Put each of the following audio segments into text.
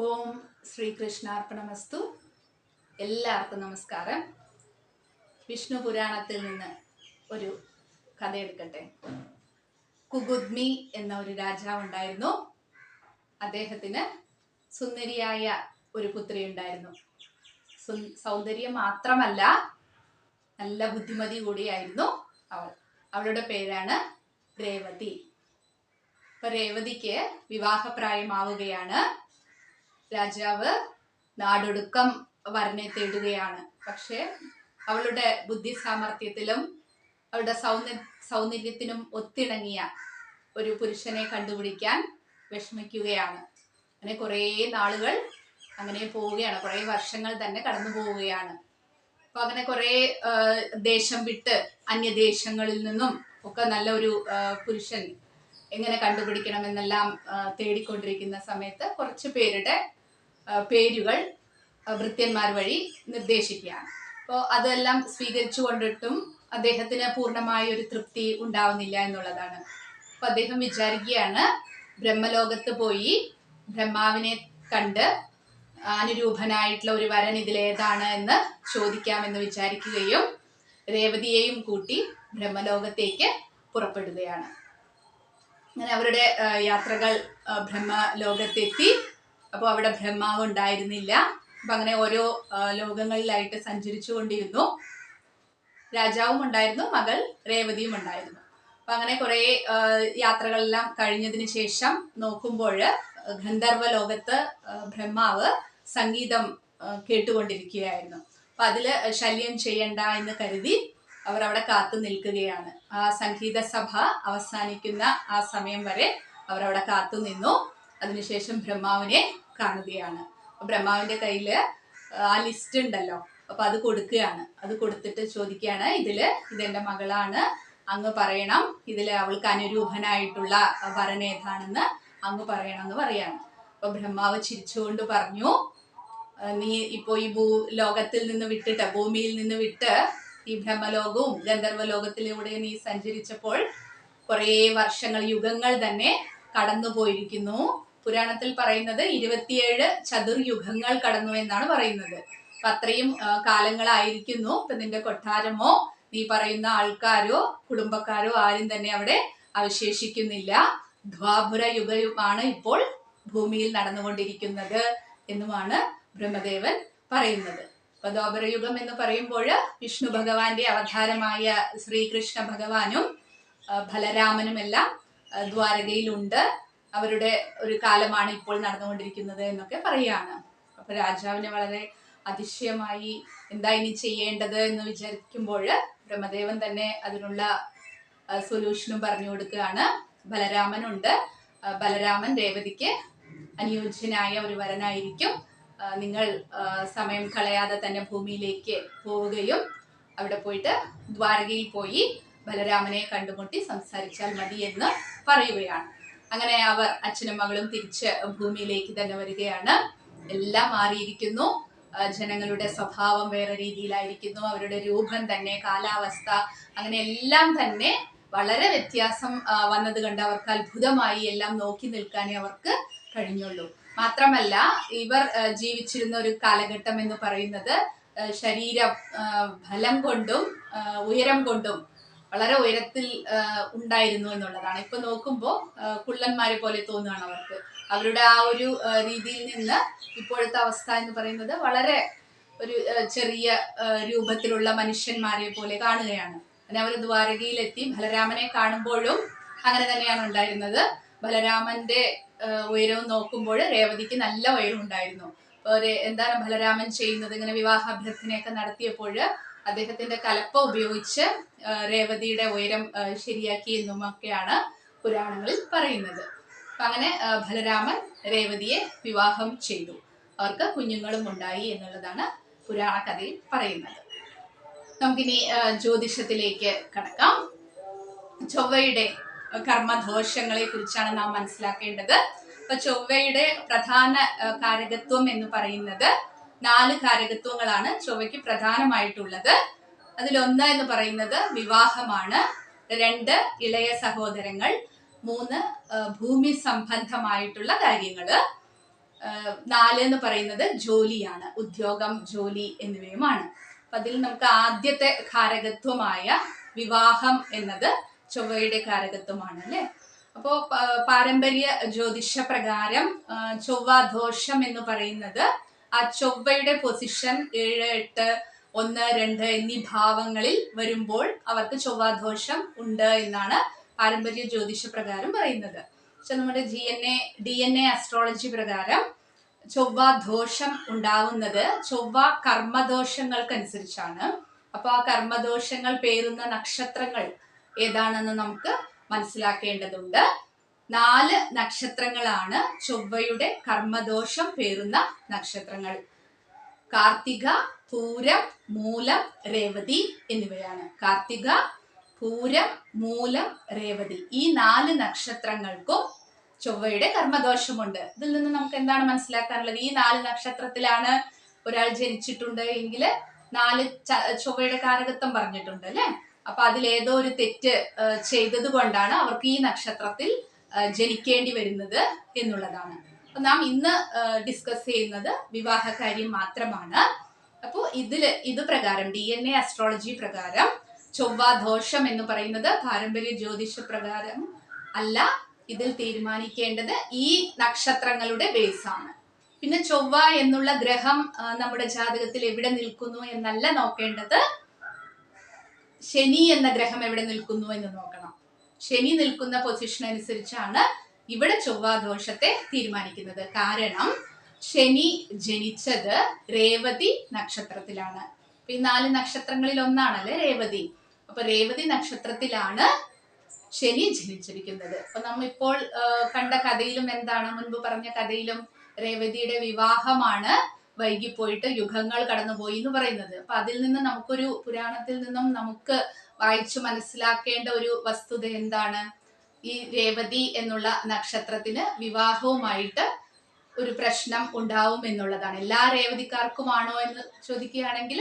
ഓം ശ്രീകൃഷ്ണാർപ്പണമസ്തു. എല്ലാവർക്കും നമസ്കാരം. വിഷ്ണു പുരാണത്തിൽ നിന്ന് ഒരു കഥ എടുക്കട്ടെ. കുഗുദ്മി എന്ന ഒരു രാജാവ് ഉണ്ടായിരുന്നു. അദ്ദേഹത്തിന് സുന്ദരിയായ ഒരു പുത്രി ഉണ്ടായിരുന്നു. സൗന്ദര്യം മാത്രമല്ല നല്ല ബുദ്ധിമതി കൂടിയായിരുന്നു അവൾ. അവളുടെ പേരാണ് രേവതി. അപ്പൊ രേവതിക്ക് വിവാഹപ്രായമാവുകയാണ്. രാജാവ് നാടൊടുക്കം വരനെ തേടുകയാണ്. പക്ഷേ അവളുടെ ബുദ്ധി സാമർഥ്യത്തിലും അവളുടെ സൗന്ദ സൗന്ദര്യത്തിനും ഒത്തിണങ്ങിയ ഒരു പുരുഷനെ കണ്ടുപിടിക്കാൻ വിഷമിക്കുകയാണ്. അങ്ങനെ കുറേ നാളുകൾ അങ്ങനെ പോവുകയാണ്. കുറേ വർഷങ്ങൾ തന്നെ കടന്നു പോവുകയാണ്. അപ്പൊ അങ്ങനെ കുറേ ദേശം വിട്ട് അന്യദേശങ്ങളിൽ നിന്നും ഒക്കെ നല്ല ഒരു പുരുഷൻ എങ്ങനെ കണ്ടുപിടിക്കണം എന്നെല്ലാം തേടിക്കൊണ്ടിരിക്കുന്ന സമയത്ത് കുറച്ച് പേരുടെ പേരുകൾ വൃത്യന്മാർ വഴി നിർദ്ദേശിക്കുകയാണ്. അപ്പോൾ അതെല്ലാം സ്വീകരിച്ചു കൊണ്ടിട്ടും അദ്ദേഹത്തിന് പൂർണമായ ഒരു തൃപ്തി ഉണ്ടാവുന്നില്ല എന്നുള്ളതാണ്. അപ്പൊ അദ്ദേഹം വിചാരിക്കുകയാണ് ബ്രഹ്മലോകത്ത് പോയി ബ്രഹ്മാവിനെ കണ്ട് അനുരൂപനായിട്ടുള്ള ഒരു വരൻ ഇതിലേതാണ് എന്ന് ചോദിക്കാമെന്ന് വിചാരിക്കുകയും രേവതിയെയും കൂട്ടി ബ്രഹ്മലോകത്തേക്ക് പുറപ്പെടുകയാണ്. അങ്ങനെ അവരുടെ യാത്രകൾ ബ്രഹ്മലോകത്തെത്തി അപ്പോൾ അവിടെ ബ്രഹ്മാവ് ഉണ്ടായിരുന്നില്ല. അപ്പം അങ്ങനെ ഓരോ ലോകങ്ങളിലായിട്ട് സഞ്ചരിച്ചു കൊണ്ടിരുന്നു. രാജാവും ഉണ്ടായിരുന്നു മകൾ രേവതിയും ഉണ്ടായിരുന്നു. അപ്പം അങ്ങനെ കുറേ യാത്രകളെല്ലാം കഴിഞ്ഞതിന് ശേഷം നോക്കുമ്പോൾ ഗന്ധർവ ലോകത്ത് ബ്രഹ്മാവ് സംഗീതം കേട്ടുകൊണ്ടിരിക്കുകയായിരുന്നു. അപ്പം അതിൽ ശല്യം ചെയ്യണ്ട എന്ന് കരുതി അവർ അവിടെ കാത്തു നിൽക്കുകയാണ്. ആ സംഗീത സഭ അവസാനിക്കുന്ന ആ സമയം വരെ അവരവിടെ കാത്തു നിന്നു. അതിനുശേഷം ബ്രഹ്മാവിനെ കാണുകയാണ്. ബ്രഹ്മാവിന്റെ കയ്യിൽ ആ ലിസ്റ്റ് ഉണ്ടല്ലോ. അപ്പൊ അത് കൊടുക്കുകയാണ്. അത് കൊടുത്തിട്ട് ചോദിക്കുകയാണ് ഇതിൽ ഇതെന്റെ മകളാണ്. അങ്ങ് പറയണം. ഇതിൽ അവൾക്ക് അനുരൂപനായിട്ടുള്ള വരൻ അങ്ങ് പറയണം എന്ന് പറയാണ്. അപ്പൊ ബ്രഹ്മാവ് ചിരിച്ചുകൊണ്ട് പറഞ്ഞു നീ ഇപ്പോ ഈ ഭൂ ലോകത്തിൽ നിന്ന് വിട്ടിട്ട് ഭൂമിയിൽ നിന്ന് വിട്ട് ഈ ബ്രഹ്മലോകവും ഗന്ധർവ ലോകത്തിലൂടെ നീ സഞ്ചരിച്ചപ്പോൾ കുറേ വർഷങ്ങൾ യുഗങ്ങൾ തന്നെ കടന്നു പോയിരിക്കുന്നു പുരാണത്തിൽ പറയുന്നത് ഇരുപത്തിയേഴ് ചതുർയുഗങ്ങൾ കടന്നു എന്നാണ് പറയുന്നത്. അപ്പൊ അത്രയും കാലങ്ങളായിരിക്കുന്നു. ഇപ്പൊ നിന്റെ കൊട്ടാരമോ നീ പറയുന്ന ആൾക്കാരോ കുടുംബക്കാരോ ആരും തന്നെ അവിടെ അവശേഷിക്കുന്നില്ല. ദ്വാപുര യുഗമാണ് ഇപ്പോൾ ഭൂമിയിൽ നടന്നുകൊണ്ടിരിക്കുന്നത് എന്നുമാണ് ബ്രഹ്മദേവൻ പറയുന്നത്. അപ്പൊ ദ്വാപരയുഗം എന്ന് പറയുമ്പോൾ വിഷ്ണു ഭഗവാന്റെ അവതാരമായ ശ്രീകൃഷ്ണ ഭഗവാനും ബലരാമനും എല്ലാം ദ്വാരകയിലുണ്ട്. അവരുടെ ഒരു കാലമാണ് ഇപ്പോൾ നടന്നുകൊണ്ടിരിക്കുന്നത് എന്നൊക്കെ പറയാണ് അപ്പൊ രാജാവിന് വളരെ അതിശയമായി എന്താ ഇനി ചെയ്യേണ്ടത് എന്ന് വിചാരിക്കുമ്പോൾ ബ്രഹ്മദേവൻ തന്നെ അതിനുള്ള സൊല്യൂഷനും പറഞ്ഞു കൊടുക്കുകയാണ്. ബലരാമനുണ്ട്. ബലരാമൻ രേവതിക്ക് അനുയോജ്യനായ ഒരു വരനായിരിക്കും. നിങ്ങൾ സമയം കളയാതെ തന്നെ ഭൂമിയിലേക്ക് പോവുകയും അവിടെ പോയിട്ട് ദ്വാരകയിൽ പോയി ബലരാമനെ കണ്ടുമുട്ടി സംസാരിച്ചാൽ മതി എന്ന് പറയുകയാണ്. അങ്ങനെ അവർ അച്ഛനും മകളും തിരിച്ച് ഭൂമിയിലേക്ക് തന്നെ വരികയാണ്. എല്ലാം മാറിയിരിക്കുന്നു. ജനങ്ങളുടെ സ്വഭാവം വേറെ രീതിയിലായിരിക്കുന്നു. അവരുടെ രൂപം തന്നെ കാലാവസ്ഥ അങ്ങനെ എല്ലാം തന്നെ വളരെ വ്യത്യാസം വന്നത് കണ്ട് അവർക്ക് അത്ഭുതമായി എല്ലാം നോക്കി നിൽക്കാനേ അവർക്ക് കഴിഞ്ഞുള്ളൂ. മാത്രമല്ല ഇവർ ജീവിച്ചിരുന്ന ഒരു കാലഘട്ടം എന്ന് പറയുന്നത് ശരീര ഫലം കൊണ്ടും ഉയരം കൊണ്ടും വളരെ ഉയരത്തിൽ ഉണ്ടായിരുന്നു എന്നുള്ളതാണ്. ഇപ്പൊ നോക്കുമ്പോൾ കുള്ളന്മാരെ പോലെ തോന്നുകയാണ് അവർക്ക്. അവരുടെ ആ ഒരു രീതിയിൽ നിന്ന് ഇപ്പോഴത്തെ അവസ്ഥ എന്ന് പറയുന്നത് വളരെ ഒരു ചെറിയ രൂപത്തിലുള്ള മനുഷ്യന്മാരെ പോലെ കാണുകയാണ്. അങ്ങനെ അവർ ദ്വാരകയിലെത്തി ബലരാമനെ കാണുമ്പോഴും അങ്ങനെ തന്നെയാണ് ഉണ്ടായിരുന്നത്. ബലരാമന്റെ ഉയരവും നോക്കുമ്പോൾ രേവതിക്ക് നല്ല ഉയരം ഉണ്ടായിരുന്നു എന്താണ് ബലരാമൻ ചെയ്യുന്നത്? ഇങ്ങനെ വിവാഹാഭ്യർത്ഥനയൊക്കെ നടത്തിയപ്പോൾ അദ്ദേഹത്തിന്റെ കലപ്പ ഉപയോഗിച്ച് രേവതിയുടെ ഉയരം ശരിയാക്കി എന്നും ഒക്കെയാണ് പുരാണങ്ങളിൽ പറയുന്നത്. അങ്ങനെ ബലരാമൻ രേവതിയെ വിവാഹം ചെയ്തു. അവർക്ക് കുഞ്ഞുങ്ങളും ഉണ്ടായി എന്നുള്ളതാണ് പുരാണ കഥയിൽ പറയുന്നത്. നമുക്കിനി ജ്യോതിഷത്തിലേക്ക് കടക്കാം. ചൊവ്വയുടെ കർമ്മദോഷങ്ങളെ കുറിച്ചാണ് നാം മനസ്സിലാക്കേണ്ടത്. അപ്പൊ ചൊവ്വയുടെ പ്രധാന കാരകത്വം എന്ന് പറയുന്നത് നാല് കാരകത്വങ്ങളാണ് ചൊവ്വയ്ക്ക് പ്രധാനമായിട്ടുള്ളത്. അതിലൊന്ന് എന്ന് പറയുന്നത് വിവാഹമാണ്. രണ്ട് ഇളയ സഹോദരങ്ങൾ. മൂന്ന് ഭൂമി സംബന്ധമായിട്ടുള്ള കാര്യങ്ങൾ നാല് എന്ന് പറയുന്നത് ജോലിയാണ്. ഉദ്യോഗം ജോലി എന്നിവയുമാണ്. അപ്പൊ അതിൽ നമുക്ക് ആദ്യത്തെ കാരകത്വമായ വിവാഹം എന്നത് ചൊവ്വയുടെ കാരകത്വമാണ് അല്ലെ? അപ്പോ പാരമ്പര്യ ജ്യോതിഷ പ്രകാരം ചൊവ്വ ദോഷം എന്ന് പറയുന്നത് ആ ചൊവ്വയുടെ പൊസിഷൻ ഏഴ് എട്ട് ഒന്ന് രണ്ട് എന്നീ ഭാവങ്ങളിൽ വരുമ്പോൾ അവർക്ക് ചൊവ്വാദോഷം ഉണ്ട് എന്നാണ് പാരമ്പര്യ ജ്യോതിഷ പ്രകാരം പറയുന്നത്. പക്ഷെ നമ്മുടെ G N A D N A astrology പ്രകാരം ചൊവ്വ ദോഷം ഉണ്ടാവുന്നത് ചൊവ്വ കർമ്മദോഷങ്ങൾക്കനുസരിച്ചാണ്. അപ്പോൾ ആ കർമ്മദോഷങ്ങൾ പേരുന്ന നക്ഷത്രങ്ങൾ ഏതാണെന്ന് നമുക്ക് മനസ്സിലാക്കേണ്ടതുണ്ട്. നാല് നക്ഷത്രങ്ങളാണ് ചൊവ്വയുടെ കർമ്മദോഷം പേറുന്ന നക്ഷത്രങ്ങൾ. കാർത്തിക പൂരം മൂലം രേവതി എന്നിവയാണ്. കാർത്തിക പൂരം മൂലം രേവതി ഈ നാല് നക്ഷത്രങ്ങൾക്കും ചൊവ്വയുടെ കർമ്മദോഷമുണ്ട്. ഇതിൽ നിന്ന് നമുക്ക് എന്താണ് മനസ്സിലാക്കാനുള്ളത്? ഈ നാല് നക്ഷത്രത്തിലാണ് ഒരാൾ ജനിച്ചിട്ടുണ്ട് എങ്കിൽ നാല് ചൊവ്വയുടെ കാരകത്വം പറഞ്ഞിട്ടുണ്ട് അല്ലെ? അപ്പൊ അതിലേതോ ഒരു തെറ്റ് ചെയ്തത് കൊണ്ടാണ് അവർക്ക് ഈ നക്ഷത്രത്തിൽ ജനിക്കേണ്ടി വരുന്നത് എന്നുള്ളതാണ്. അപ്പൊ നാം ഇന്ന് ഡിസ്കസ് ചെയ്യുന്നത് വിവാഹ കാര്യം മാത്രമാണ്. അപ്പോൾ ഇതിൽ ഇത് പ്രകാരം ഡി എൻ എ അസ്ട്രോളജി പ്രകാരം ചൊവ്വ ദോഷം എന്ന് പറയുന്നത് പാരമ്പര്യ ജ്യോതിഷ പ്രകാരം അല്ല ഇതിൽ തീരുമാനിക്കേണ്ടത് ഈ നക്ഷത്രങ്ങളുടെ ബേസ് ആണ്. പിന്നെ ചൊവ്വ എന്നുള്ള ഗ്രഹം നമ്മുടെ ജാതകത്തിൽ എവിടെ നിൽക്കുന്നു എന്നല്ല നോക്കേണ്ടത്. ശനി എന്ന ഗ്രഹം എവിടെ നിൽക്കുന്നു എന്ന് നോക്കണം. ശനി നിൽക്കുന്ന പൊസിഷൻ അനുസരിച്ചാണ് ഇവിടെ ചൊവ്വാദോഷത്തെ തീരുമാനിക്കുന്നത്. കാരണം ശനി ജനിച്ചത് രേവതി നക്ഷത്രത്തിലാണ്. ഈ നാല് നക്ഷത്രങ്ങളിൽ ഒന്നാണല്ലേ രേവതി? അപ്പൊ രേവതി നക്ഷത്രത്തിലാണ് ശനി ജനിച്ചിരിക്കുന്നത്. അപ്പൊ നമ്മൾ ഇപ്പോൾ കണ്ട കഥയിലും എന്താണ് മുൻപ് പറഞ്ഞ കഥയിലും രേവതിയുടെ വിവാഹമാണ് വൈകിപ്പോയിട്ട് യുഗങ്ങൾ കടന്നുപോയി എന്ന് പറയുന്നത്. അപ്പൊ അതിൽ നിന്ന് നമുക്കൊരു പുരാണത്തിൽ നിന്നും നമുക്ക് വായിച്ചു മനസ്സിലാക്കേണ്ട ഒരു വസ്തുത എന്താണ്? ഈ രേവതി എന്നുള്ള നക്ഷത്രത്തിന് വിവാഹവുമായിട്ട് ഒരു പ്രശ്നം ഉണ്ടാവും എന്നുള്ളതാണ്. എല്ലാ രേവതിക്കാർക്കുമാണോ എന്ന് ചോദിക്കുകയാണെങ്കിൽ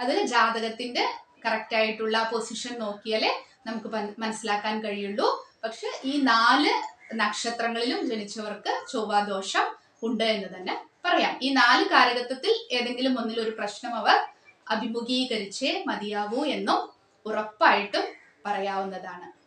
അതിൽ ജാതകത്തിന്റെ കറക്റ്റ് ആയിട്ടുള്ള പൊസിഷൻ നോക്കിയാലേ നമുക്ക് മനസ്സിലാക്കാൻ കഴിയുള്ളൂ. പക്ഷെ ഈ നാല് നക്ഷത്രങ്ങളിലും ജനിച്ചവർക്ക് ചൊവ്വാദോഷം ഉണ്ട് എന്ന് തന്നെ പറയാം. ഈ നാല് കാരകത്വത്തിൽ ഏതെങ്കിലും ഒന്നിൽ ഒരു പ്രശ്നം അവർ അഭിമുഖീകരിച്ചേ മതിയാവൂ എന്നും ഉറപ്പായിട്ടും പറയാവുന്നതാണ്.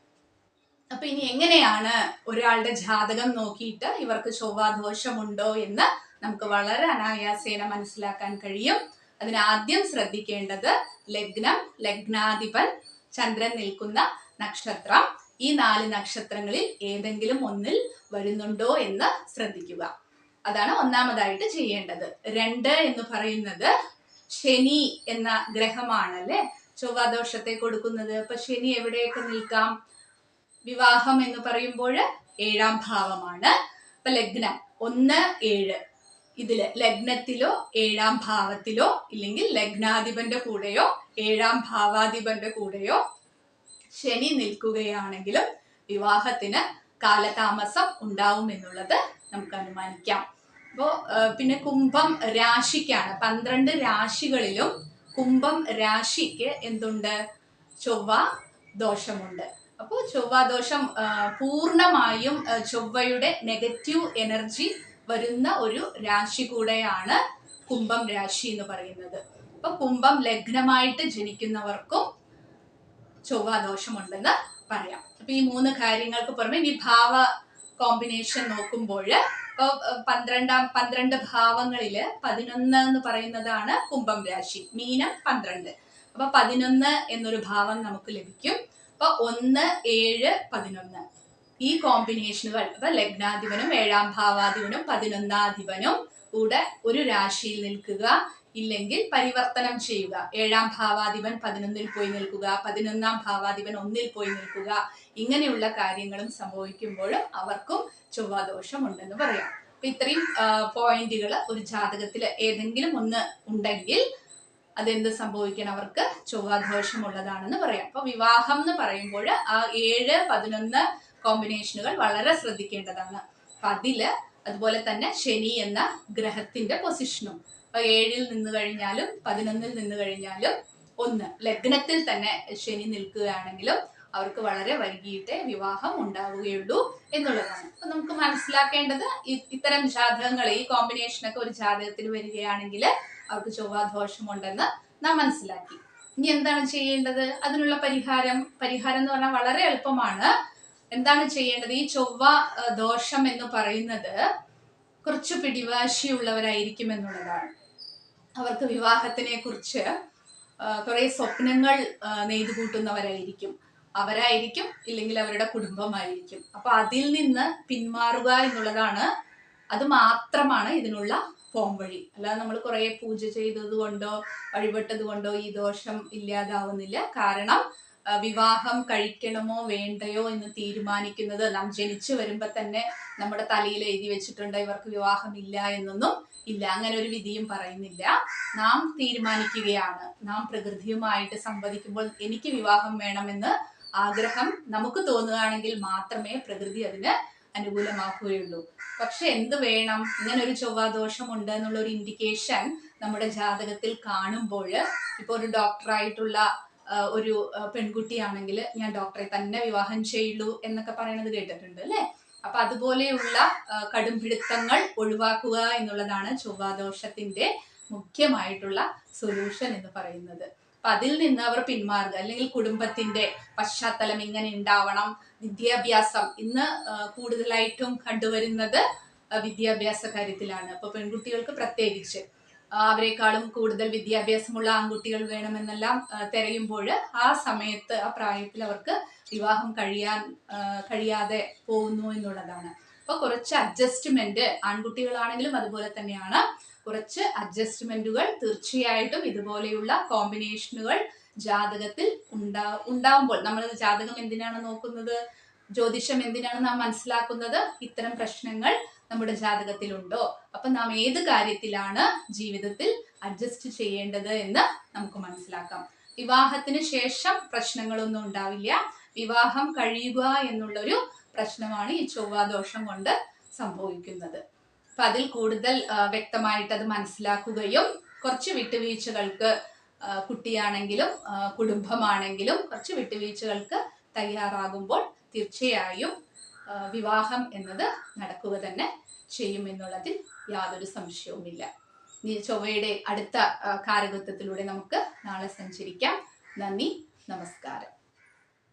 അപ്പൊ ഇനി എങ്ങനെയാണ് ഒരാളുടെ ജാതകം നോക്കിയിട്ട് ഇവർക്ക് ചൊവ്വാദോഷമുണ്ടോ എന്ന് നമുക്ക് വളരെ അനായാസേന മനസ്സിലാക്കാൻ കഴിയും. അതിന് ആദ്യം ശ്രദ്ധിക്കേണ്ടത് ലഗ്നം ലഗ്നാധിപൻ ചന്ദ്രൻ നിൽക്കുന്ന നക്ഷത്രം. ഈ നാല് നക്ഷത്രങ്ങളിൽ ഏതെങ്കിലും ഒന്നിൽ വരുന്നുണ്ടോ എന്ന് ശ്രദ്ധിക്കുക. അതാണ് ഒന്നാമതായിട്ട് ചെയ്യേണ്ടത്. രണ്ട് എന്ന് പറയുന്നത് ശനി എന്ന ഗ്രഹമാണല്ലേ? ചൊവ്വാദോഷത്തെ കൊടുക്കുന്നത്. അപ്പൊ ശനി എവിടെയൊക്കെ നിൽക്കാം? വിവാഹം എന്ന് പറയുമ്പോൾ ഏഴാം ഭാവമാണ്. അപ്പൊ ലഗ്നം ഒന്ന് ഏഴ്. ഇതിൽ ലഗ്നത്തിലോ ഏഴാം ഭാവത്തിലോ ഇല്ലെങ്കിൽ ലഗ്നാധിപന്റെ കൂടെയോ ഏഴാം ഭാവാധിപന്റെ കൂടെയോ ശനി നിൽക്കുകയാണെങ്കിലും വിവാഹത്തിന് കാലതാമസം ഉണ്ടാവും എന്നുള്ളത് നമുക്ക് അനുമാനിക്കാം. അപ്പോ പിന്നെ കുംഭം രാശിക്കാണ്. പന്ത്രണ്ട് രാശികളിലും കുംഭം രാശിക്ക് എന്തുണ്ട്? ചൊവ്വ ദോഷമുണ്ട്. അപ്പോൾ ചൊവ്വ ദോഷം ആ, പൂർണമായും ചൊവ്വയുടെ നെഗറ്റീവ് എനർജി വരുന്ന ഒരു രാശി കൂടെയാണ് കുംഭം രാശി എന്ന് പറയുന്നത്. അപ്പൊ കുംഭം ലഗ്നമായിട്ട് ജനിക്കുന്നവർക്കും ചൊവ്വാദോഷമുണ്ടെന്ന് പറയാം. അപ്പൊ ഈ മൂന്ന് കാര്യങ്ങൾക്ക് പുറമെ ഇനി ഭാവ കോമ്പിനേഷൻ നോക്കുമ്പോൾ ഇപ്പൊ പന്ത്രണ്ടാം പന്ത്രണ്ട് ഭാവങ്ങളിൽ പതിനൊന്ന് എന്ന് പറയുന്നതാണ് കുംഭം രാശി മീനം പന്ത്രണ്ട്. അപ്പൊ പതിനൊന്ന് എന്നൊരു ഭാവം നമുക്ക് ലഭിക്കും. അപ്പൊ ഒന്ന് ഏഴ് പതിനൊന്ന്. ഈ കോമ്പിനേഷനുകൾ അപ്പൊ ലഗ്നാധിപനും ഏഴാം ഭാവാധിപനും പതിനൊന്നാധിപനും കൂടെ ഒരു രാശിയിൽ നിൽക്കുക. ഇല്ലെങ്കിൽ പരിവർത്തനം ചെയ്യുക. ഏഴാം ഭാവാധിപൻ പതിനൊന്നിൽ പോയി നിൽക്കുക. പതിനൊന്നാം ഭാവാധിപൻ ഒന്നിൽ പോയി നിൽക്കുക. ഇങ്ങനെയുള്ള കാര്യങ്ങളും സംഭവിക്കുമ്പോഴും അവർക്കും ചൊവ്വാദോഷം ഉണ്ടെന്ന് പറയാം. അപ്പൊ ഇത്രയും പോയിന്റുകൾ ഒരു ജാതകത്തിൽ ഏതെങ്കിലും ഒന്ന് ഉണ്ടെങ്കിൽ അതെന്ത് സംഭവിക്കണം? അവർക്ക് ചൊവ്വാദോഷമുള്ളതാണെന്ന് പറയാം. അപ്പൊ വിവാഹം എന്ന് പറയുമ്പോൾ ആ ഏഴ് പതിനൊന്ന് കോമ്പിനേഷനുകൾ വളരെ ശ്രദ്ധിക്കേണ്ടതാണ്. അപ്പൊ അതിൽ അതുപോലെ തന്നെ ശനി എന്ന ഗ്രഹത്തിന്റെ പൊസിഷനും ഏഴിൽ നിന്ന് കഴിഞ്ഞാലും പതിനൊന്നിൽ നിന്ന് കഴിഞ്ഞാലും ഒന്ന്. ലഗ്നത്തിൽ തന്നെ ശനി നിൽക്കുകയാണെങ്കിലും അവർക്ക് വളരെ വൈകിട്ടേ വിവാഹം ഉണ്ടാവുകയുള്ളൂ എന്നുള്ളതാണ്. അപ്പൊ നമുക്ക് മനസ്സിലാക്കേണ്ടത് ഇത്തരം ജാതകങ്ങൾ ഈ കോമ്പിനേഷനൊക്കെ ഒരു ജാതകത്തിൽ വരികയാണെങ്കിൽ അവർക്ക് ചൊവ്വാദോഷമുണ്ടെന്ന് നാം മനസ്സിലാക്കി. ഇനി എന്താണ് ചെയ്യേണ്ടത്? അതിനുള്ള പരിഹാരം പരിഹാരം എന്ന് പറഞ്ഞാൽ വളരെ എളുപ്പമാണ്. എന്താണ് ചെയ്യേണ്ടത്? ഈ ചൊവ്വ ദോഷം എന്ന് പറയുന്നത് കുറച്ച് പിടിവാശിയുള്ളവരായിരിക്കും എന്നുള്ളതാണ്. അവർക്ക് വിവാഹത്തിനെ കുറിച്ച് കുറെ സ്വപ്നങ്ങൾ ആ, നെയ്തു കൂട്ടുന്നവരായിരിക്കും അവരായിരിക്കും ഇല്ലെങ്കിൽ അവരുടെ കുടുംബമായിരിക്കും. അപ്പൊ അതിൽ നിന്ന് പിന്മാറുക എന്നുള്ളതാണ്. അത് മാത്രമാണ് ഇതിനുള്ള പോംവഴി. അല്ലാതെ നമ്മൾ കുറെ പൂജ ചെയ്തത് കൊണ്ടോ വഴിപെട്ടത് കൊണ്ടോ ഈ ദോഷം ഇല്ലാതാവുന്നില്ല. കാരണം വിവാഹം കഴിക്കണമോ വേണ്ടയോ എന്ന് തീരുമാനിക്കുന്നത് നാം ജനിച്ചു വരുമ്പോ തന്നെ നമ്മുടെ തലയിൽ എഴുതി വെച്ചിട്ടുണ്ട് ഇവർക്ക് വിവാഹമില്ല എന്നൊന്നും ഇല്ല അങ്ങനെ ഒരു വിധിയും പറയുന്നില്ല. നാം തീരുമാനിക്കുകയാണ് നാം പ്രകൃതിയുമായിട്ട് സംവദിക്കുമ്പോൾ എനിക്ക് വിവാഹം വേണമെന്ന് ആഗ്രഹം നമുക്ക് തോന്നുകയാണെങ്കിൽ മാത്രമേ പ്രകൃതി അതിന് അനുകൂലമാക്കുകയുള്ളൂ. പക്ഷെ എന്ത് വേണം? ഇങ്ങനെ ഒരു ചൊവ്വാദോഷം ഉണ്ട് എന്നുള്ള ഒരു ഇൻഡിക്കേഷൻ നമ്മുടെ ജാതകത്തിൽ കാണുമ്പോൾ ഇപ്പോൾ ഒരു ഡോക്ടറായിട്ടുള്ള ഒരു പെൺകുട്ടിയാണെങ്കിൽ ഞാൻ ഡോക്ടറെ തന്നെ വിവാഹം ചെയ്യുള്ളൂ എന്നൊക്കെ പറയണത് കേട്ടിട്ടുണ്ട് അല്ലേ? അപ്പൊ അതുപോലെയുള്ള കടുംപിടുത്തങ്ങൾ ഒഴിവാക്കുക എന്നുള്ളതാണ് ചൊവ്വാദോഷത്തിന്റെ മുഖ്യമായിട്ടുള്ള സൊല്യൂഷൻ എന്ന് പറയുന്നത്. അപ്പൊ അതിൽ നിന്ന് അവർ പിന്മാറുക. അല്ലെങ്കിൽ കുടുംബത്തിന്റെ പശ്ചാത്തലം ഇങ്ങനെ ഉണ്ടാവണം. വിദ്യാഭ്യാസം. ഇന്ന് കൂടുതലായിട്ടും കണ്ടുവരുന്നത് വിദ്യാഭ്യാസ കാര്യത്തിലാണ്. അപ്പൊ പെൺകുട്ടികൾക്ക് പ്രത്യേകിച്ച് അവരെക്കാളും കൂടുതൽ വിദ്യാഭ്യാസമുള്ള ആൺകുട്ടികൾ വേണമെന്നെല്ലാം തിരയുമ്പോൾ ആ സമയത്ത് ആ പ്രായത്തിൽ അവർക്ക് വിവാഹം കഴിയാൻ കഴിയാതെ പോകുന്നു എന്നുള്ളതാണ്. അപ്പൊ കുറച്ച് അഡ്ജസ്റ്റ്മെന്റ് ആൺകുട്ടികളാണെങ്കിലും അതുപോലെ തന്നെയാണ്. കുറച്ച് അഡ്ജസ്റ്റ്മെന്റുകൾ തീർച്ചയായിട്ടും ഇതുപോലെയുള്ള കോമ്പിനേഷനുകൾ ജാതകത്തിൽ ഉണ്ടാ ഉണ്ടാവുമ്പോൾ നമ്മൾ ജാതകം എന്തിനാണ് നോക്കുന്നത്? ജ്യോതിഷം എന്തിനാണ് നാം മനസ്സിലാക്കുന്നത്? ഇത്തരം പ്രശ്നങ്ങൾ നമ്മുടെ ജാതകത്തിലുണ്ടോ? അപ്പൊ നാം ഏത് കാര്യത്തിലാണ് ജീവിതത്തിൽ അഡ്ജസ്റ്റ് ചെയ്യേണ്ടത് എന്ന് നമുക്ക് മനസ്സിലാക്കാം. വിവാഹത്തിന് ശേഷം പ്രശ്നങ്ങളൊന്നും ഉണ്ടാവില്ല. വിവാഹം കഴിയുക എന്നുള്ളൊരു പ്രശ്നമാണ് ഈ ചൊവ്വാദോഷം കൊണ്ട് സംഭവിക്കുന്നത്. അപ്പൊ അതിൽ കൂടുതൽ വ്യക്തമായിട്ട് അത് മനസ്സിലാക്കുകയും കുറച്ച് വിട്ടുവീഴ്ചകൾക്ക് കുട്ടിയാണെങ്കിലും കുടുംബമാണെങ്കിലും കുറച്ച് വിട്ടുവീഴ്ചകൾക്ക് തയ്യാറാകുമ്പോൾ തീർച്ചയായും വിവാഹം എന്നത് നടക്കുക തന്നെ ചെയ്യുമെന്നുള്ളതിൽ യാതൊരു സംശയവുമില്ല. ചൊവ്വയുടെ അടുത്ത കാരകത്വത്തിലൂടെ നമുക്ക് നാളെ സഞ്ചരിക്കാം. നന്ദി നമസ്കാരം.